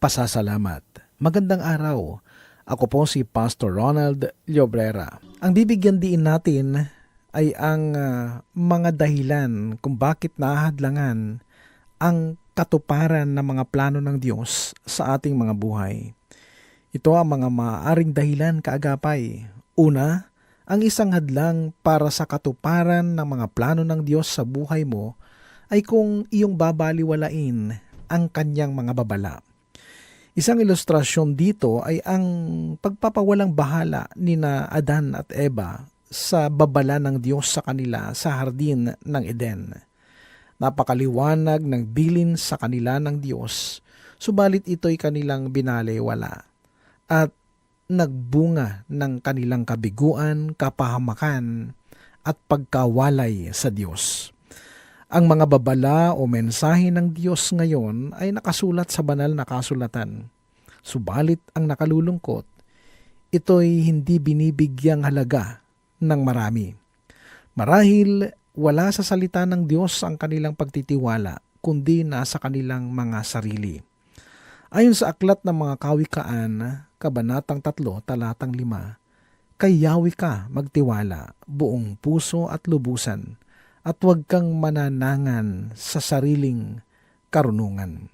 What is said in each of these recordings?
pasasalamat. Magandang araw. Ako po si Pastor Ronald Llobrera. Ang bibigyan diin natin ay ang ah, mga dahilan kung bakit nahadlangan ang katuparan ng mga plano ng Diyos sa ating mga buhay. Ito ang mga maaaring dahilan kaagapay. Una, ang isang hadlang para sa katuparan ng mga plano ng Diyos sa buhay mo ay kung iyong babaliwalain ang kanyang mga babala. Isang ilustrasyon dito ay ang pagpapawalang bahala ni na Adan at Eva sa babala ng Diyos sa kanila sa hardin ng Eden. Napakaliwanag ng bilin sa kanila ng Diyos, subalit ito'y kanilang binalewala. At nagbunga ng kanilang kabiguan, kapahamakan at pagkawalay sa Diyos. Ang mga babala o mensahe ng Diyos ngayon ay nakasulat sa banal na kasulatan. Subalit ang nakalulungkot, ito'y hindi binibigyang halaga ng marami. Marahil wala sa salita ng Diyos ang kanilang pagtitiwala, kundi nasa kanilang mga sarili. Ayon sa aklat ng mga kawikaan, Kabanatang 3, Talatang 5, Kay Yahweh ka magtiwala, buong puso at lubusan, at huwag kang mananangan sa sariling karunungan.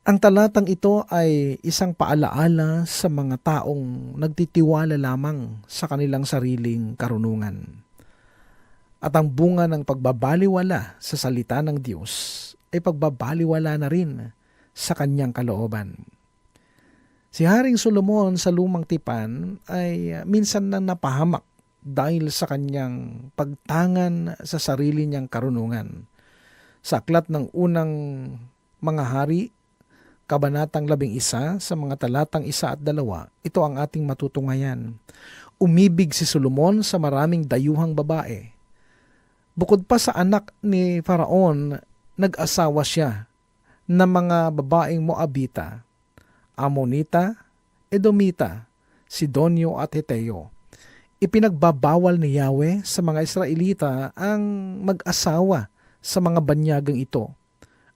Ang talatang ito ay isang paalaala sa mga taong nagtitiwala lamang sa kanilang sariling karunungan. At ang bunga ng pagbabaliwala sa salita ng Diyos ay pagbabaliwala na rin sa kanyang kalooban. Si Haring Solomon sa lumang tipan ay uh, minsan na napahamak dahil sa kanyang pagtangan sa sarili niyang karunungan. Sa aklat ng unang mga hari, kabanatang labing isa sa mga talatang isa at dalawa, ito ang ating matutungayan. Umibig si Solomon sa maraming dayuhang babae. Bukod pa sa anak ni Faraon, nag-asawa siya ng mga babaeng Moabita, Amonita, Edomita, Sidonio at Heteo. Ipinagbabawal ni Yahweh sa mga Israelita ang mag-asawa sa mga banyagang ito.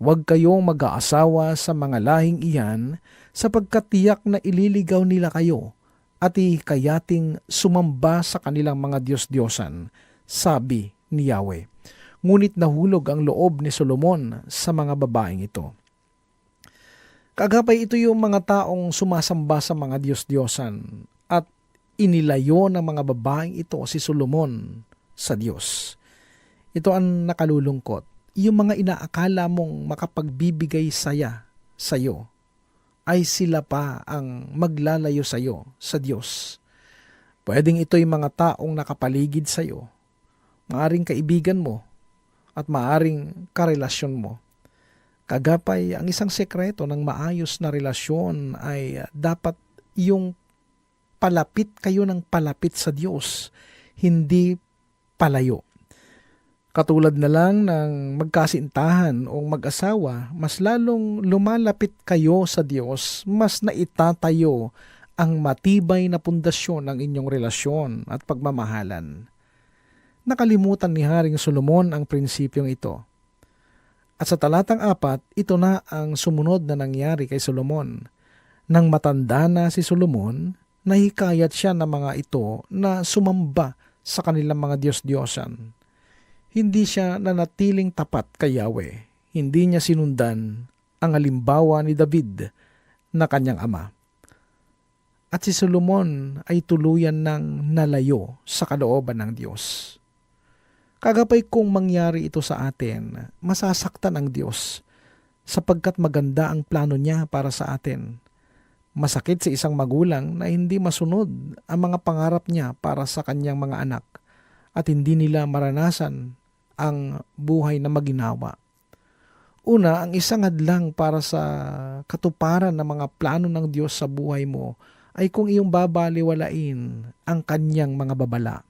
Huwag kayong mag-aasawa sa mga lahing iyan sapagkat tiyak na ililigaw nila kayo at ikayating sumamba sa kanilang mga Diyos-Diyosan, sabi ni Yahweh. Ngunit nahulog ang loob ni Solomon sa mga babaeng ito. Kagapay ito yung mga taong sumasamba sa mga Diyos-Diyosan at inilayo ng mga babaeng ito si Solomon sa Diyos. Ito ang nakalulungkot. Yung mga inaakala mong makapagbibigay saya sa iyo ay sila pa ang maglalayo sa iyo sa Diyos. Pwedeng ito'y mga taong nakapaligid sa iyo, maaring kaibigan mo, at maaring karelasyon mo Kagapay, ang isang sekreto ng maayos na relasyon ay dapat yung palapit kayo ng palapit sa Diyos, hindi palayo. Katulad na lang ng magkasintahan o mag-asawa, mas lalong lumalapit kayo sa Diyos, mas naitatayo ang matibay na pundasyon ng inyong relasyon at pagmamahalan. Nakalimutan ni Haring Solomon ang prinsipyong ito at sa talatang apat, ito na ang sumunod na nangyari kay Solomon. Nang matanda na si Solomon, nahikayat siya ng mga ito na sumamba sa kanilang mga Diyos-Diyosan. Hindi siya nanatiling tapat kay Yahweh. Hindi niya sinundan ang halimbawa ni David na kanyang ama. At si Solomon ay tuluyan ng nalayo sa kalooban ng Diyos. Kagapay kung mangyari ito sa atin, masasaktan ang Diyos sapagkat maganda ang plano niya para sa atin. Masakit sa isang magulang na hindi masunod ang mga pangarap niya para sa kanyang mga anak at hindi nila maranasan ang buhay na maginawa. Una, ang isang hadlang para sa katuparan ng mga plano ng Diyos sa buhay mo ay kung iyong babaliwalain ang kanyang mga babala.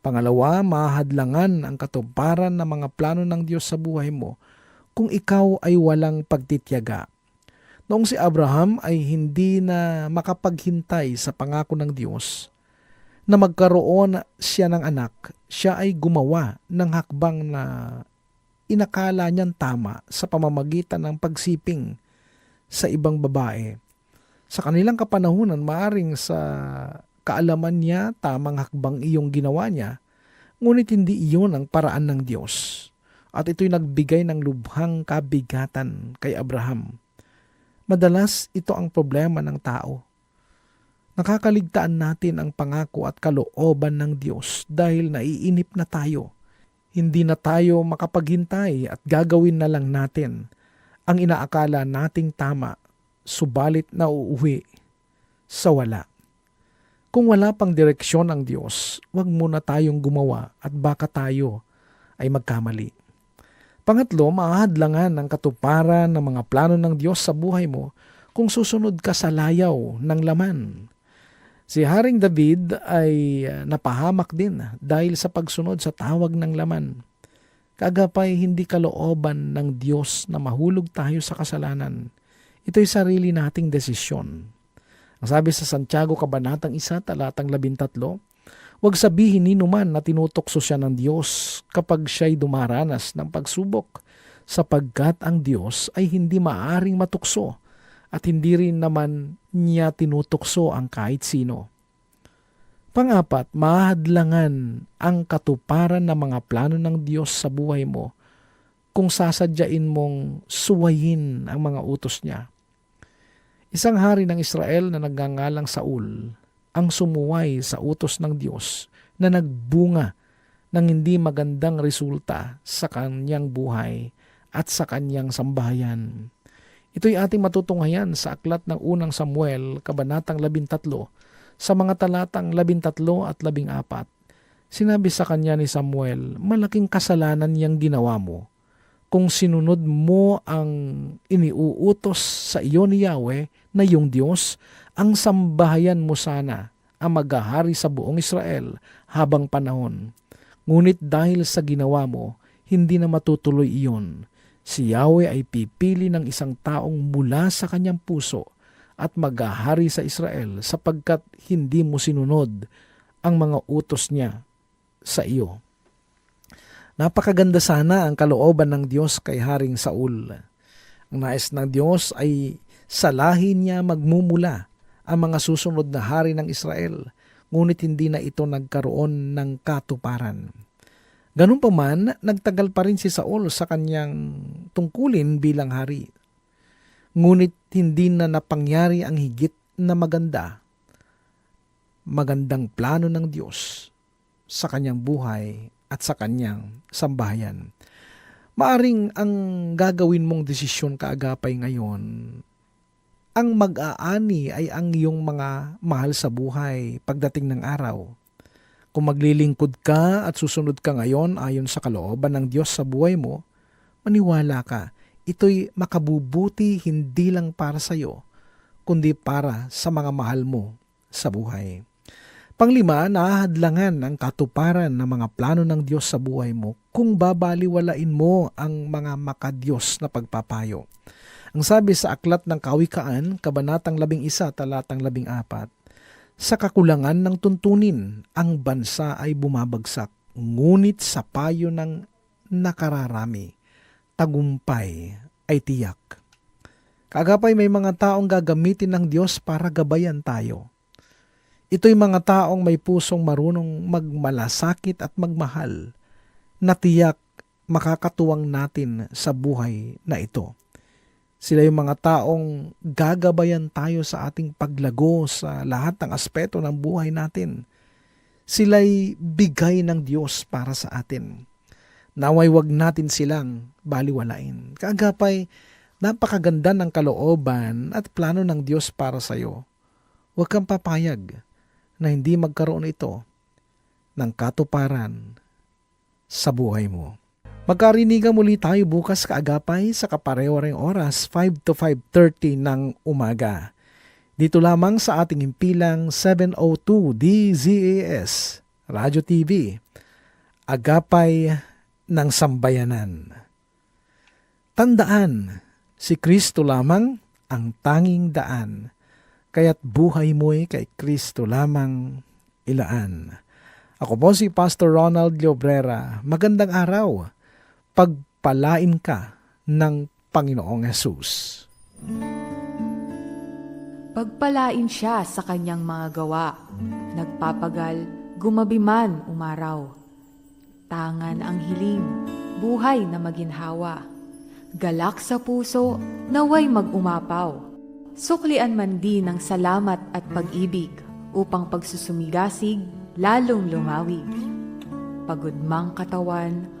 Pangalawa, mahadlangan ang katuparan ng mga plano ng Diyos sa buhay mo kung ikaw ay walang pagtityaga. Noong si Abraham ay hindi na makapaghintay sa pangako ng Diyos na magkaroon siya ng anak, siya ay gumawa ng hakbang na inakala niyang tama sa pamamagitan ng pagsiping sa ibang babae. Sa kanilang kapanahunan, maaring sa kaalaman niya, tamang hakbang iyong ginawa niya, ngunit hindi iyon ang paraan ng Diyos. At ito'y nagbigay ng lubhang kabigatan kay Abraham. Madalas ito ang problema ng tao. Nakakaligtaan natin ang pangako at kalooban ng Diyos dahil naiinip na tayo. Hindi na tayo makapaghintay at gagawin na lang natin ang inaakala nating tama, subalit na uuwi sa wala. Kung wala pang direksyon ng Diyos, huwag muna tayong gumawa at baka tayo ay magkamali. Pangatlo, mahadlangan ang katuparan ng mga plano ng Diyos sa buhay mo kung susunod ka sa layaw ng laman. Si Haring David ay uh, napahamak din dahil sa pagsunod sa tawag ng laman. Kagapay hindi kalooban ng Diyos na mahulog tayo sa kasalanan. Ito'y sarili nating desisyon. Ang sabi sa Santiago Kabanatang 1, talatang 13, Huwag sabihin ni numan na tinutokso siya ng Diyos kapag siya'y dumaranas ng pagsubok, sapagkat ang Diyos ay hindi maaring matukso at hindi rin naman niya tinutokso ang kahit sino. Pangapat, mahadlangan ang katuparan ng mga plano ng Diyos sa buhay mo kung sasadyain mong suwayin ang mga utos niya. Isang hari ng Israel na nagngangalang Saul ang sumuway sa utos ng Diyos na nagbunga ng hindi magandang resulta sa kanyang buhay at sa kanyang sambahayan. Ito'y ating matutunghayan sa aklat ng unang Samuel, kabanatang 13, sa mga talatang 13 at 14. Sinabi sa kanya ni Samuel, malaking kasalanan niyang ginawa mo kung sinunod mo ang iniuutos sa iyo ni Yahweh na yung Diyos ang sambahayan mo sana ang maghahari sa buong Israel habang panahon. Ngunit dahil sa ginawa mo, hindi na matutuloy iyon. Si Yahweh ay pipili ng isang taong mula sa kanyang puso at maghahari sa Israel sapagkat hindi mo sinunod ang mga utos niya sa iyo. Napakaganda sana ang kalooban ng Diyos kay Haring Saul. Ang nais ng Diyos ay salahin niya magmumula ang mga susunod na hari ng Israel, ngunit hindi na ito nagkaroon ng katuparan. Ganun pa man, nagtagal pa rin si Saul sa kanyang tungkulin bilang hari. Ngunit hindi na napangyari ang higit na maganda, magandang plano ng Diyos sa kanyang buhay at sa kanyang sambahayan. Maaring ang gagawin mong desisyon kaagapay ngayon, ang mag-aani ay ang iyong mga mahal sa buhay pagdating ng araw. Kung maglilingkod ka at susunod ka ngayon ayon sa kalooban ng Diyos sa buhay mo, maniwala ka, ito'y makabubuti hindi lang para sa iyo, kundi para sa mga mahal mo sa buhay. Panglima, nahahadlangan ang katuparan ng mga plano ng Diyos sa buhay mo kung babaliwalain mo ang mga makadiyos na pagpapayo. Ang sabi sa Aklat ng Kawikaan, Kabanatang 11, Talatang 14, Sa kakulangan ng tuntunin, ang bansa ay bumabagsak, ngunit sa payo ng nakararami, tagumpay ay tiyak. Kagapay may mga taong gagamitin ng Diyos para gabayan tayo. Ito'y mga taong may pusong marunong magmalasakit at magmahal na tiyak makakatuwang natin sa buhay na ito. Sila yung mga taong gagabayan tayo sa ating paglago sa lahat ng aspeto ng buhay natin. Sila'y bigay ng Diyos para sa atin. Naway wag natin silang baliwalain. Kaagapay, napakaganda ng kalooban at plano ng Diyos para sa iyo. Huwag kang papayag na hindi magkaroon ito ng katuparan sa buhay mo. Magkarinigan muli tayo bukas kaagapay sa kapareho oras 5 to 5.30 ng umaga. Dito lamang sa ating impilang 702 DZAS, Radyo TV, Agapay ng Sambayanan. Tandaan, si Kristo lamang ang tanging daan, kaya't buhay mo'y kay Kristo lamang ilaan. Ako po si Pastor Ronald Llobrera. Magandang araw. Pagpalain ka ng Panginoong Yesus. Pagpalain siya sa kanyang mga gawa. Nagpapagal, gumabi man umaraw. Tangan ang hiling, buhay na maginhawa. Galak sa puso, naway mag-umapaw. Suklian man din ng salamat at pag-ibig upang pagsusumigasig lalong lumawig. Pagod mang katawan,